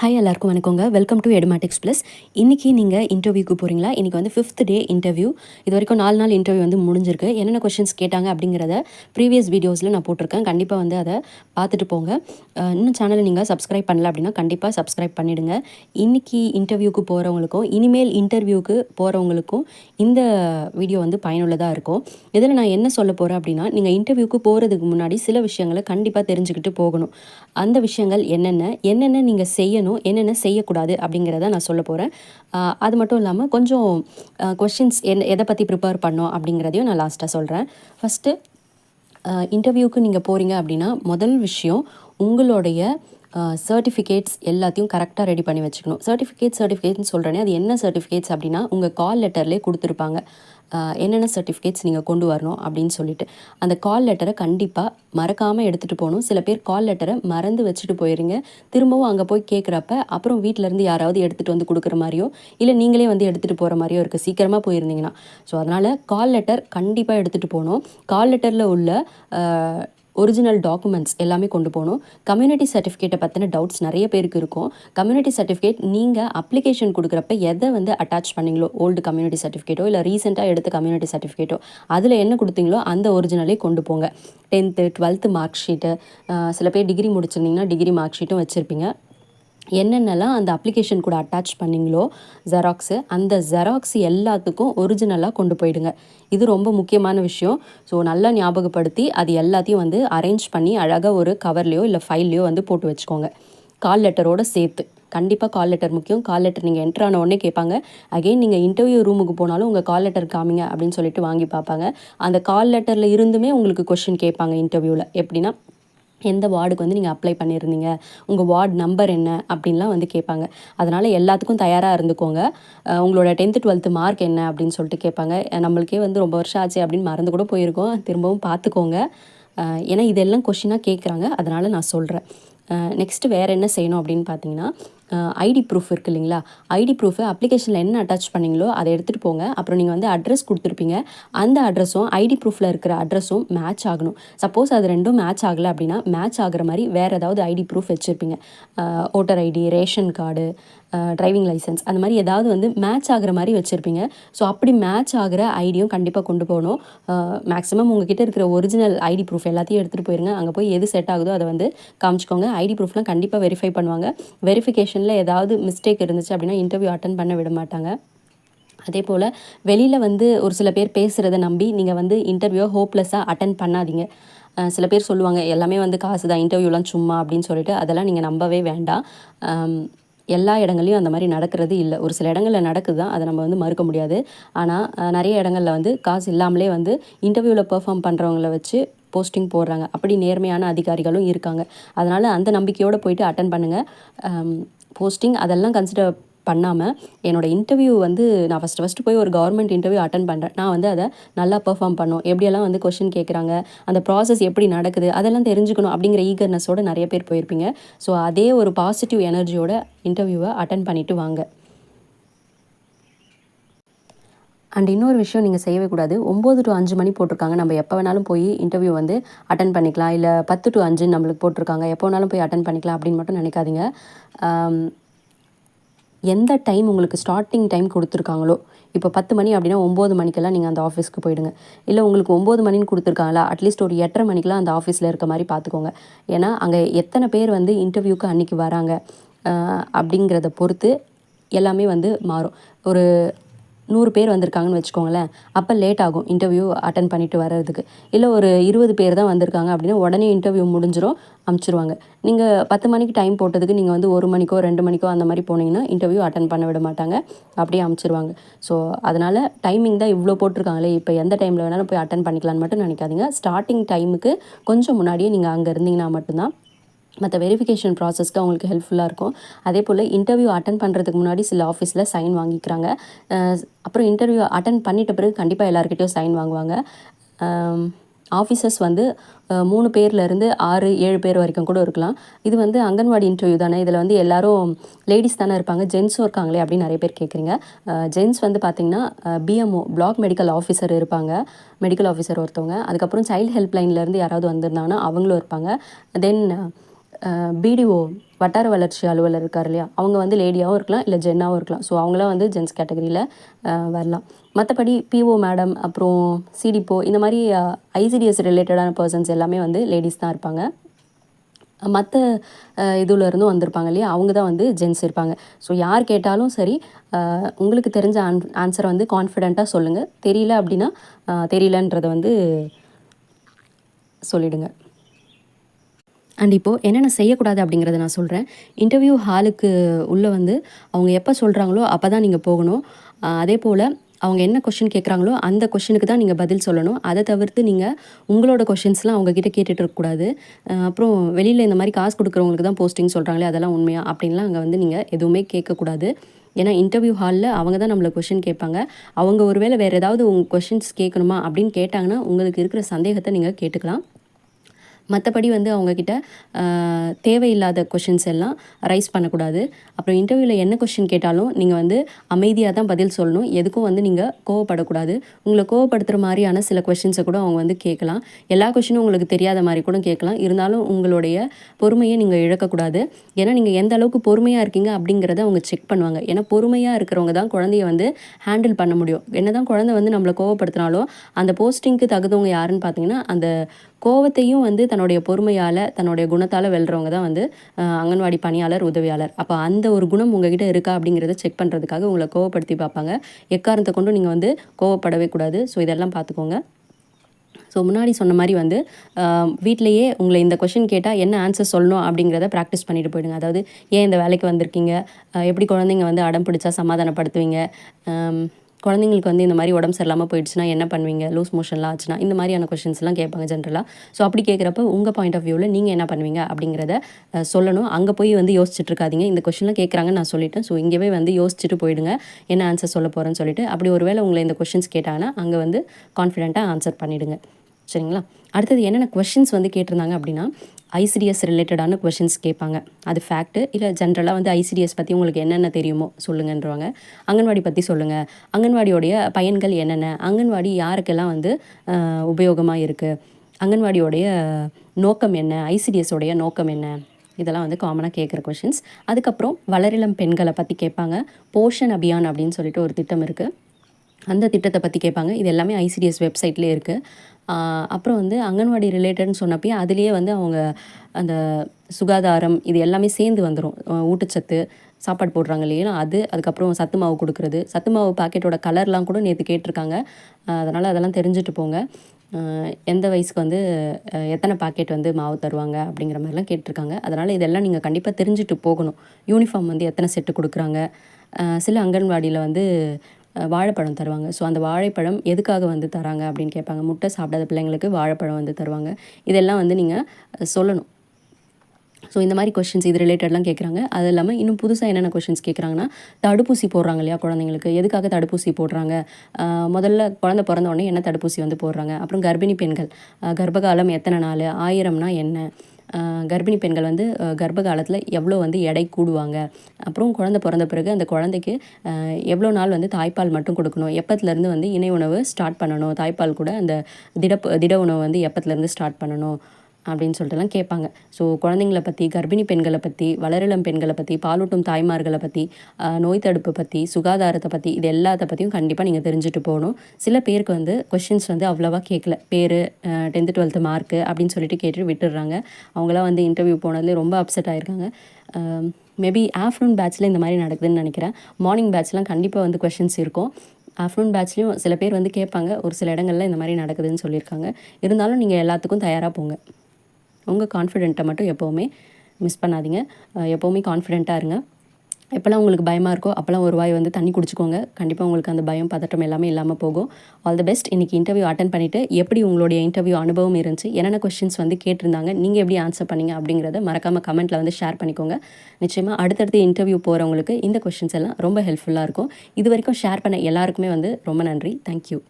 Hi எல்லாருக்கும் வணக்கங்க. Welcome to Edumatics plus இன்றைக்கி நீங்கள் இன்டர்வியூக்கு போகிறீங்களா இன்றைக்கி வந்து ஃபிஃப்த் டே இன்டர்வியூ இது வரைக்கும் நாலு நாள் இன்டர்வியூ வந்து முடிஞ்சிருக்கு. என்னென்ன கொஷின்ஸ் கேட்டாங்க அப்படிங்கிறத ப்ரீவியஸ் வீடியோஸில் நான் போட்டிருக்கேன். கண்டிப்பாக வந்து அதை பார்த்துட்டு போங்க. இன்னும் சேனலை நீங்கள் சப்ஸ்கிரைப் பண்ணல அப்படின்னா கண்டிப்பாக சப்ஸ்கிரைப் பண்ணிவிடுங்க இன்றைக்கி இன்டர்வியூக்கு போகிறவங்களுக்கும் இனிமேல் இன்டர்வியூக்கு போகிறவங்களுக்கும் இந்த வீடியோ வந்து பயனுள்ளதாக இருக்கும். இதில் நான் என்ன சொல்ல போகிறேன் அப்படின்னா நீங்கள் இன்டர்வியூக்கு போகிறதுக்கு முன்னாடி சில விஷயங்களை கண்டிப்பாக தெரிஞ்சுக்கிட்டு போகணும். அந்த விஷயங்கள் என்னென்ன என்னென்ன நீங்கள் செய்யணும் என்னென்ன செய்யக்கூடாது அப்படிங்கிறத நான் சொல்ல போகிறேன் அது மட்டும் இல்லாமல் கொஞ்சம் கொஷின்ஸ் என்ன எதை பற்றி ப்ரிப்பேர் பண்ணோம் அப்படிங்கிறதையும் நான் லாஸ்ட்டாக சொல்கிறேன் ஃபஸ்ட்டு இன்டர்வியூக்கு நீங்கள் போகிறீங்க அப்படின்னா முதல் விஷயம் உங்களுடைய சர்டிஃபிகேட்ஸ் எல்லாத்தையும் கரெக்டாக ரெடி பண்ணி வச்சுக்கணும். சர்டிஃபிகேட் சர்டிஃபிகேட்னு சொல்கிறேனே அது என்ன சர்டிஃபிகேட்ஸ் அப்படின்னா உங்கள் கால் லெட்டர்லேயே கொடுத்துருப்பாங்க. என்னென்ன சர்டிஃபிகேட்ஸ் நீங்கள் கொண்டு வரணும் அப்படின்னு சொல்லிட்டு அந்த கால் லெட்டரை கண்டிப்பாக மறக்காமல் எடுத்துகிட்டு போகணும். சில பேர் கால் லெட்டரை மறந்து வச்சுட்டு போயிருங்க. திரும்பவும் அங்கே போய் கேட்குறப்ப அப்புறம் வீட்டிலேருந்து யாராவது எடுத்துகிட்டு வந்து கொடுக்குற மாதிரியோ இல்லை நீங்களே வந்து எடுத்துகிட்டு போகிற மாதிரியோ இருக்குது சீக்கிரமாக போயிருந்தீங்கன்னா. ஸோ அதனால் கால் லெட்டர் கண்டிப்பாக எடுத்துகிட்டு போகணும். கால் லெட்டரில் உள்ள ஒரிஜினல் டாக்குமெண்ட்ஸ் எல்லாமே கொண்டு போகணும். கம்யூனிட்டி சர்டிஃபிகேட்டை பற்றின டவுட்ஸ் நிறைய பேருக்கு இருக்கும். கம்யூனிட்டி சர்டிஃபிகேட் நீங்கள் அப்ளிகேஷன் கொடுக்குறப்ப எதை வந்து அட்டாச் பண்ணீங்களோ ஓல்டு கம்யூனிட்டி சர்டிஃபிகேட்டோ இல்லை ரீசெண்டாக எடுத்த கம்யூனிட்டி சர்டிஃபிகேட்டோ அதில் என்ன கொடுத்தீங்களோ அந்த ஒரிஜினலே கொண்டு போங்க. டென்த்து டுவெல்த்து மார்க் ஷீட்டு சில பேர் டிகிரி முடிச்சிருந்தீங்கன்னா டிகிரி மார்க் ஷீட்டும் வச்சுருப்பீங்க. என்னென்னலாம் அந்த அப்ளிகேஷன் கூட அட்டாச் பண்ணீங்களோ ஜெராக்ஸு அந்த ஜெராக்ஸ் எல்லாத்துக்கும் ஒரிஜினலாக கொண்டு போயிடுங்க. இது ரொம்ப முக்கியமான விஷயம். ஸோ நல்லா ஞாபகப்படுத்தி அது எல்லாத்தையும் வந்து அரேஞ்ச் பண்ணி அழகாக ஒரு கவர்லேயோ இல்லை ஃபைல்லையோ வந்து போட்டு வச்சுக்கோங்க. கால் லெட்டரோட சேர்த்து. கண்டிப்பாக கால் லெட்டர் முக்கியம். கால் லெட்டர் நீங்கள் என்ட்ரு ஆன உடனே கேட்பாங்க. அகைன் நீங்கள் இன்டர்வியூ ரூமுக்கு போனாலும் உங்கள் கால் லெட்டர் காமிங்க அப்படின்னு சொல்லிட்டு வாங்கி பார்ப்பாங்க. அந்த கால் லெட்டரில் இருந்துமே உங்களுக்கு கொஷின் கேட்பாங்க இன்டர்வியூவில் எப்படின்னா எந்த வார்டுக்கு வந்து நீங்கள் அப்ளை பண்ணியிருந்தீங்க? உங்கள் வார்டு நம்பர் என்ன? அப்படின்லாம் வந்து கேட்பாங்க. அதனால் எல்லாத்துக்கும் தயாராக இருந்துக்கோங்க. உங்களோட டென்த்து டுவெல்த்து மார்க் என்ன? அப்படின்னு சொல்லிட்டு கேட்பாங்க. நம்மளுக்கே வந்து ரொம்ப வருஷம் ஆச்சு அப்படின்னு மறந்து கூட போயிருக்கோம். திரும்பவும் பார்த்துக்கோங்க. ஏன்னா இதெல்லாம் கொஷினாக கேட்குறாங்க. அதனால் நான் சொல்கிறேன் நெக்ஸ்ட்டு வேறு என்ன செய்யணும் அப்படின்னு பார்த்தீங்கன்னா ஐடி ப்ரூஃப் இருக்குது இல்லைங்களா? ஐடி ப்ரூஃபு அப்ளிகேஷனில் என்ன அட்டாச் பண்ணீங்களோ அதை எடுத்துகிட்டு போங்க. அப்புறம் நீங்கள் வந்து அட்ரஸ் கொடுத்துருப்பீங்க. அந்த அட்ரஸும் ஐடி ப்ரூஃபில் இருக்கிற அட்ரஸும் மேட்ச் ஆகணும். சப்போஸ் அது ரெண்டும் மேட்ச் ஆகலை அப்படின்னா மேட்ச் ஆகிற மாதிரி வேறு ஏதாவது ஐடி ப்ரூஃப் வச்சுருப்பீங்க. Voter ID ration card driving licence அந்த மாதிரி ஏதாவது வந்து மேட்ச் ஆகிற மாதிரி வச்சுருப்பீங்க. ஸோ அப்படி மேட்ச் ஆகிற ஐடியும் கண்டிப்பாக கொண்டு போகணும். மேக்ஸிமம் உங்ககிட்ட இருக்கிற ஒரிஜினல் ஐடி ப்ரூஃப் எல்லாத்தையும் எடுத்துகிட்டு போயிருங்க. அங்கே போய் எது செட் ஆகுதோ அதை வந்து காமிச்சிக்கோங்க. ஐடி ப்ரூஃப்லாம் கண்டிப்பாக வெரிஃபை பண்ணுவாங்க. வெரிஃபிகேஷனில் ஏதாவது மிஸ்டேக் இருந்துச்சு அப்படின்னா இன்டர்வியூ அட்டன் பண்ண விட மாட்டாங்க. அதே போல் வெளியில் வந்து ஒரு சில பேர் பேசுகிறத நம்பி நீங்கள் வந்து இன்டர்வியூவை ஹோப்லெஸ்ஸாக அட்டன் பண்ணாதீங்க. சில பேர் சொல்லுவாங்க எல்லாமே வந்து காசு தான் இன்டர்வியூலாம் சும்மா அப்படின்னு சொல்லிட்டு. அதெல்லாம் நீங்கள் நம்பவே வேண்டாம். எல்லா இடங்கள்லையும் அந்த மாதிரி நடக்கிறது இல்லை. ஒரு சில இடங்களில் நடக்குது தான் அதை நம்ம வந்து மறுக்க முடியாது. ஆனால் நிறைய இடங்களில் வந்து காசு இல்லாமலே வந்து இன்டர்வியூவில் பெர்ஃபார்ம் பண்ணுறவங்கள வச்சு போஸ்டிங் போடுறாங்க. அப்படி நேர்மையான அதிகாரிகளும் இருக்காங்க. அதனால் அந்த நம்பிக்கையோடு போயிட்டு அட்டன் பண்ணுங்கள் போஸ்டிங் அதெல்லாம் கன்சிடர் பண்ணாமல் என்னோட இன்டர்வியூ வந்து நான் ஃபஸ்ட்டு ஃபஸ்ட்டு போய் ஒரு கவர்மெண்ட் இன்டர்வியூ அட்டன் பண்ணுறேன் நான் வந்து அதை நல்லா பெர்ஃபார்ம் பண்ணும் எப்படியெல்லாம் வந்து கொஷின் கேட்குறாங்க அந்த ப்ராசஸ் எப்படி நடக்குது அதெல்லாம் தெரிஞ்சுக்கணும் அப்படிங்கிற ஈகர்னஸோட நிறைய பேர் போயிருப்பீங்க. ஸோ அதே ஒரு பாசிட்டிவ் எனர்ஜியோட இன்டர்வியூவை அட்டன் பண்ணிவிட்டு வாங்க. அண்ட் இன்னொரு விஷயம் நீங்கள் செய்யவே கூடாது. ஒம்பது டு அஞ்சு மணி போட்டிருக்காங்க. நம்ம எப்போ வேணாலும் போய் இன்டர்வியூ வந்து அட்டன் பண்ணிக்கலாம். இல்லை பத்து டு அஞ்சு நம்மளுக்கு போட்டிருக்காங்க. எப்போ வேணாலும் போய் அட்டன் பண்ணிக்கலாம் அப்படின்னு மட்டும் நினைக்காதீங்க. எந்த டைம் உங்களுக்கு ஸ்டார்டிங் டைம் கொடுத்துருக்காங்களோ இப்போ பத்து மணி அப்படின்னா ஒம்பது மணிக்கெல்லாம் நீங்கள் அந்த ஆஃபீஸ்க்கு போயிடுங்க. இல்லை உங்களுக்கு ஒம்பது மணின்னு கொடுத்துருக்காங்களா அட்லீஸ்ட் ஒரு எட்டரை மணிக்கெலாம் அந்த ஆஃபீஸில் இருக்க மாதிரி பார்த்துக்கோங்க ஏன்னா அங்கே எத்தனை பேர் வந்து இன்டர்வியூக்கு அன்றைக்கி வராங்க அப்படிங்கிறத பொறுத்து எல்லாமே வந்து மாறும். ஒரு நூறு பேர் வந்திருக்காங்கன்னு வச்சுக்கோங்களேன். அப்போ லேட் ஆகும் இன்டர்வியூ அட்டன் பண்ணிட்டு வர்றதுக்கு. இல்லை ஒரு இருபது பேர் தான் வந்திருக்காங்க அப்படின்னா உடனே இன்டர்வியூ முடிஞ்சிடும் அமுச்சிருவாங்க. நீங்கள் பத்து மணிக்கு டைம் போட்டதுக்கு நீங்கள் வந்து ஒரு மணிக்கோ ரெண்டு மணிக்கோ அந்த மாதிரி போனீங்கன்னா இன்டர்வியூ அட்டன் பண்ண விட மாட்டாங்க. அப்படியே அமுச்சிருவாங்க. ஸோ அதனால் டைமிங் தான் இவ்வளோ போட்டிருக்காங்களே. இப்போ எந்த டைமில் வேணாலும் போய் அட்டன் பண்ணிக்கலாம்னு மட்டும் நினைக்காதீங்க. ஸ்டார்டிங் டைமுக்கு கொஞ்சம் முன்னாடியே நீங்கள் அங்கே இருந்தீங்கன்னா மட்டும்தான் மற்ற வெரிஃபிகேஷன் ப்ராசஸ்க்கு அவங்களுக்கு ஹெல்ப்ஃபுல்லாக இருக்கும். அதே போல் இன்டர்வியூ அட்டன் பண்ணுறதுக்கு முன்னாடி சில ஆஃபீஸில் சைன் வாங்கிக்கிறாங்க. அப்புறம் இன்டர்வியூ அட்டன் பண்ணிட்ட பிறகு கண்டிப்பாக எல்லாருக்கிட்டையும் சைன் வாங்குவாங்க. ஆஃபீஸர்ஸ் வந்து மூணு பேர்லேருந்து ஆறு ஏழு பேர் வரைக்கும் கூட இருக்கலாம். இது வந்து அங்கன்வாடி இன்டர்வியூ தானே. இதில் வந்து எல்லாரும் லேடிஸ் தானே இருப்பாங்க. ஜென்ஸும் இருக்காங்களே அப்படின்னு நிறைய பேர் கேட்குறீங்க ஜென்ஸ் வந்து பார்த்திங்கன்னா பிஎம்ஓ பிளாக் மெடிக்கல் ஆஃபீஸர் இருப்பாங்க. மெடிக்கல் ஆஃபீஸர் ஒருத்தவங்க. அதுக்கப்புறம் சைல்டு ஹெல்ப்லைன்லேருந்து யாராவது வந்திருந்தாங்கன்னா அவங்களும் இருப்பாங்க. தென் பிடிஓ வட்டார வளர்ச்சி அலுவலர் இருக்கார் இல்லையா? அவங்க வந்து லேடியாகவும் இருக்கலாம் இல்லை ஜென்னாகவும் இருக்கலாம். ஸோ அவங்களாம் வந்து ஜென்ஸ் கேட்டகரியில் வரலாம். மற்றபடி பிஓ மேடம் அப்புறம் சிடிபோ இந்த மாதிரி ஐசிடிஎஸ் ரிலேட்டடான பர்சன்ஸ் எல்லாமே வந்து லேடிஸ் தான் இருப்பாங்க. மற்ற இதில் இருந்தும் வந்திருப்பாங்க இல்லையா? அவங்க தான் வந்து ஜென்ஸ் இருப்பாங்க. ஸோ யார் கேட்டாலும் சரி உங்களுக்கு தெரிஞ்ச ஆன் ஆன்சரை வந்து கான்ஃபிடெண்ட்டாக சொல்லுங்கள் தெரியல அப்படின்னா தெரியலன்றதை வந்து சொல்லிடுங்க. அண்ட் இப்போது என்னென்ன செய்யக்கூடாது அப்படிங்கிறத நான் சொல்கிறேன் இன்டர்வியூ ஹாலுக்கு உள்ளே வந்து அவங்க எப்போ சொல்கிறாங்களோ அப்போ தான் நீங்கள் போகணும் அதே போல் அவங்க என்ன கொஷின் கேட்குறாங்களோ அந்த கொஷினுக்கு தான் நீங்கள் பதில் சொல்லணும். அதை தவிர்த்து நீங்கள் உங்களோட கொஷின்ஸ்லாம் அவங்கக்கிட்ட கேட்டுட்டு இருக்கக்கூடாது அப்புறம் வெளியில் இந்த மாதிரி காசு கொடுக்குறவங்களுக்கு தான் போஸ்டிங் சொல்கிறாங்களே அதெல்லாம் உண்மையா? அப்படின்லாம் அங்கே வந்து நீங்கள் எதுவுமே கேட்கக்கூடாது ஏன்னா இன்டர்வியூ ஹாலில் அவங்க தான் நம்மளை கொஷின் கேட்பாங்க. அவங்க ஒருவேளை வேறு ஏதாவது உங்கள் கொஷின்ஸ் கேட்கணுமா அப்படின்னு கேட்டாங்கன்னா உங்களுக்கு இருக்கிற சந்தேகத்தை நீங்கள் கேட்டுக்கலாம். மற்றபடி வந்து அவங்கக்கிட்ட தேவையில்லாத கொஷின்ஸ் எல்லாம் ரைஸ் பண்ணக்கூடாது. அப்புறம் இன்டர்வியூவில் என்ன கொஷின் கேட்டாலும் நீங்கள் வந்து அமைதியாக தான் பதில் சொல்லணும். எதுக்கும் வந்து நீங்கள் கோவப்படக்கூடாது. உங்களை கோவப்படுத்துகிற மாதிரியான சில கொஷின்ஸை கூட அவங்க வந்து கேட்கலாம். எல்லா கொஷினும் உங்களுக்கு தெரியாத மாதிரி கூட கேட்கலாம். இருந்தாலும் உங்களுடைய பொறுமையை நீங்கள் இழக்கக்கூடாது. ஏன்னா நீங்கள் எந்த அளவுக்கு பொறுமையாக இருக்கீங்க அப்படிங்கிறத அவங்க செக் பண்ணுவாங்க. ஏன்னா பொறுமையாக இருக்கிறவங்க தான் குழந்தைய வந்து ஹேண்டில் பண்ண முடியும். என்ன தான் குழந்தை வந்து நம்மளை கோவப்படுத்தினாலும் அந்த போஸ்டிங்க்கு தகுந்தவங்க யாருன்னு பார்த்தீங்கன்னா அந்த கோவத்தையும் வந்து தன்னுடைய பொறுமையால் தன்னுடைய குணத்தால் வெல்றவங்க தான் வந்து அங்கன்வாடி பணியாளர் உதவியாளர். அப்போ அந்த ஒரு குணம் உங்ககிட்ட இருக்கா அப்படிங்கிறத செக் பண்ணுறதுக்காக உங்களை கோவப்படுத்தி பார்ப்பாங்க. எக்காரணத்தை கொண்டும் நீங்கள் வந்து கோவப்படவே கூடாது. ஸோ இதெல்லாம் பார்த்துக்கோங்க. ஸோ முன்னாடி சொன்ன மாதிரி வந்து வீட்டிலையே வீட்டிலேயே உங்களை இந்த கொஷின் கேட்டால் என்ன ஆன்சர் சொல்லணும் அப்படிங்கிறத ப்ராக்டிஸ் பண்ணிட்டு போயிடுங்க. அதாவது ஏன் இந்த வேலைக்கு வந்திருக்கீங்க? எப்படி குழந்தைங்க வந்து அடம் பிடிச்சா சமாதானப்படுத்துவீங்க? குழந்தைங்களுக்கு வந்து இந்த மாதிரி உடம்பு சரியில்லாமல் போயிடுச்சுன்னா என்ன பண்ணுவீங்க? லூஸ் மோஷன்லாம் ஆச்சுன்னா இந்த மாதிரியான கொஷின்ஸ்லாம் கேட்பாங்க ஜென்ரலாக ஸோ அப்படி கேட்குறப்ப உங்கள் பாயிண்ட் ஆஃப் வியூவில் நீங்கள் என்ன பண்ணுவீங்க? அப்படிங்கிறத சொல்லணும். அங்கே போய் வந்து யோசிச்சுட்டு இருக்காதீங்க. இந்த கொஷின்லாம் கேட்குறாங்கன்னு நான் சொல்லிட்டேன். ஸோ இங்கேவே வந்து யோசிச்சுட்டு போயிடுங்க. என்ன ஆன்சர் சொல்ல போகிறேன்னு சொல்லிட்டு அப்படி ஒருவேளை உங்களை இந்த கொஷின்ஸ் கேட்டாங்கன்னா அங்கே வந்து கான்ஃபிடென்ட்டாக ஆன்சர் பண்ணிவிடுங்க சரிங்களா? அடுத்தது என்னென்ன கொஷின்ஸ் வந்து கேட்டிருந்தாங்க அப்படின்னா ஐசிடிஎஸ் ரிலேட்டடான கொஷின்ஸ் கேட்பாங்க. அது ஃபேக்ட்டு இல்லை ஜென்ரலாக வந்து ஐசிடிஎஸ் பற்றி உங்களுக்கு என்னென்ன தெரியுமோ சொல்லுங்கன்றவாங்க. அங்கன்வாடி பற்றி சொல்லுங்கள் அங்கன்வாடியோடைய பயன்கள் என்னென்ன? அங்கன்வாடி யாருக்கெல்லாம் வந்து உபயோகமாக இருக்குது அங்கன்வாடியோடைய நோக்கம் என்ன? ஐசிடிஎஸோடைய நோக்கம் என்ன? இதெல்லாம் வந்து காமனாக கேட்குற கொஷின்ஸ் அதுக்கப்புறம் வளரிளம் பெண்களை பற்றி கேட்பாங்க. போஷன் அபியான் அப்படின்னு சொல்லிட்டு ஒரு திட்டம் இருக்குது அந்த திட்டத்தை பற்றி கேட்பாங்க. இது எல்லாமே ஐசிடிஎஸ் வெப்சைட்லேயே இருக்குது அப்புறம் வந்து அங்கன்வாடி ரிலேட்டட்னு சொன்னப்பயே அதுலேயே வந்து அவங்க அந்த சுகாதாரம் இது எல்லாமே சேர்ந்து வந்துடும் ஊட்டச்சத்து சாப்பாடு போடுறாங்க இல்லையா? அது அதுக்கப்புறம் சத்து மாவு கொடுக்குறது. சத்து மாவு பாக்கெட்டோட கலர்லாம் கூட நேற்று கேட்டிருக்காங்க. அதனால் அதெல்லாம் தெரிஞ்சுட்டு போங்க. எந்த வயசுக்கு வந்து எத்தனை பாக்கெட் வந்து மாவு தருவாங்க அப்படிங்கிற மாதிரிலாம் கேட்டிருக்காங்க. அதனால் இதெல்லாம் நீங்கள் கண்டிப்பாக தெரிஞ்சுட்டு போகணும். யூனிஃபார்ம் வந்து எத்தனை செட்டு கொடுக்குறாங்க? சில அங்கன்வாடியில் வந்து வாழைப்பழம் தருவாங்க. ஸோ அந்த வாழைப்பழம் எதுக்காக வந்து தராங்க அப்படின்னு கேட்பாங்க. முட்டை சாப்பிடாத பிள்ளைங்களுக்கு வாழைப்பழம் வந்து தருவாங்க. இதெல்லாம் வந்து நீங்கள் சொல்லணும். ஸோ இந்த மாதிரி கொஷின்ஸ் இது ரிலேட்டட்லாம் கேட்குறாங்க அது இல்லாமல் இன்னும் புதுசாக என்னென்ன கொஷின்ஸ் கேட்குறாங்கன்னா தடுப்பூசி போடுறாங்க இல்லையா குழந்தைங்களுக்கு? எதுக்காக தடுப்பூசி போடுறாங்க? முதல்ல குழந்தை பிறந்த உடனே என்ன தடுப்பூசி வந்து போடுறாங்க? அப்புறம் கர்ப்பிணி பெண்கள் கர்ப்பகாலம் எத்தனை நாள்? ஆயிரம்னா என்ன? கர்ப்பிணி பெண்கள் வந்து கர்ப்ப காலத்தில் எவ்வளோ வந்து எடை கூடுவாங்க? அப்புறம் குழந்தை பிறந்த பிறகு அந்த குழந்தைக்கு எவ்வளோ நாள் வந்து தாய்ப்பால் மட்டும் கொடுக்கணும்? எப்பத்துலேருந்து வந்து இணை உணவு ஸ்டார்ட் பண்ணணும்? தாய்ப்பால் கூட அந்த திட திட உணவு வந்து எப்பத்துலேருந்து ஸ்டார்ட் பண்ணணும்? அப்படின்னு சொல்லிட்டுலாம் கேட்பாங்க. ஸோ குழந்தைங்கள பற்றி கர்ப்பிணி பெண்களை பற்றி வளரிளம் பெண்களை பற்றி பாலூட்டும் தாய்மார்களை பற்றி நோய் தடுப்பு பற்றி சுகாதாரத்தை பற்றி இது எல்லாத்த பற்றியும் கண்டிப்பாக நீங்கள் தெரிஞ்சுட்டு போகணும். சில பேருக்கு வந்து கொஷின்ஸ் வந்து அவ்வளோவா கேட்கல. பேர் டென்த்து டுவெல்த்து மார்க்கு அப்படின்னு சொல்லிட்டு கேட்டுட்டு விட்டுடுறாங்க. அவங்களாம் வந்து இன்டர்வியூ போனதுலேயே ரொம்ப அப்செட் ஆயிருக்காங்க. மேபி ஆஃப்டர்நூன் பேட்ச்சில் இந்த மாதிரி நடக்குதுன்னு நினைக்கிறேன். மார்னிங் பேட்ச்லாம் கண்டிப்பாக வந்து கொஷின்ஸ் இருக்கும். ஆஃப்டர்நூன் பேட்ச்லேயும் சில பேர் வந்து கேட்பாங்க. ஒரு சில இடங்களில் இந்த மாதிரி நடக்குதுன்னு சொல்லியிருக்காங்க. இருந்தாலும் நீங்கள் எல்லாத்துக்கும் தயாராக போங்க. உங்கள் கான்ஃபிடென்ட்டை மட்டும் எப்போவுமே மிஸ் பண்ணாதீங்க. எப்போவுமே கான்ஃபிடென்ட்டாக இருங்க. எப்போல்லாம் உங்களுக்கு பயமாக இருக்கோ அப்போல்லாம் ஒரு வாய் வந்து தண்ணி குடிச்சிக்கோங்க. கண்டிப்பாக உங்களுக்கு அந்த பயம் பதட்டம் எல்லாமே இல்லாமல் போகும். ஆல் தி பெஸ்ட் இன்றைக்கி இன்டர்வியூ அட்டன் பண்ணிவிட்டு எப்படி உங்களுடைய இன்டர்வியூ அனுபவம் இருந்துச்சு என்னென்ன கொஸ்டின்ஸ் வந்து கேட்டிருந்தாங்க நீங்கள் எப்படி ஆன்சர் பண்ணீங்க அப்படிங்கிறத மறக்காமல் கமெண்ட்டில் வந்து ஷேர் பண்ணிக்கோங்க. நிச்சயமாக அடுத்தடுத்து இன்டர்வியூ போகிறவங்களுக்கு இந்த கொஷின்ஸ் எல்லாம் ரொம்ப ஹெல்ப்ஃபுல்லாக இருக்கும். இது வரைக்கும் ஷேர் பண்ண எல்லாருக்குமே வந்து ரொம்ப நன்றி. தேங்க்யூ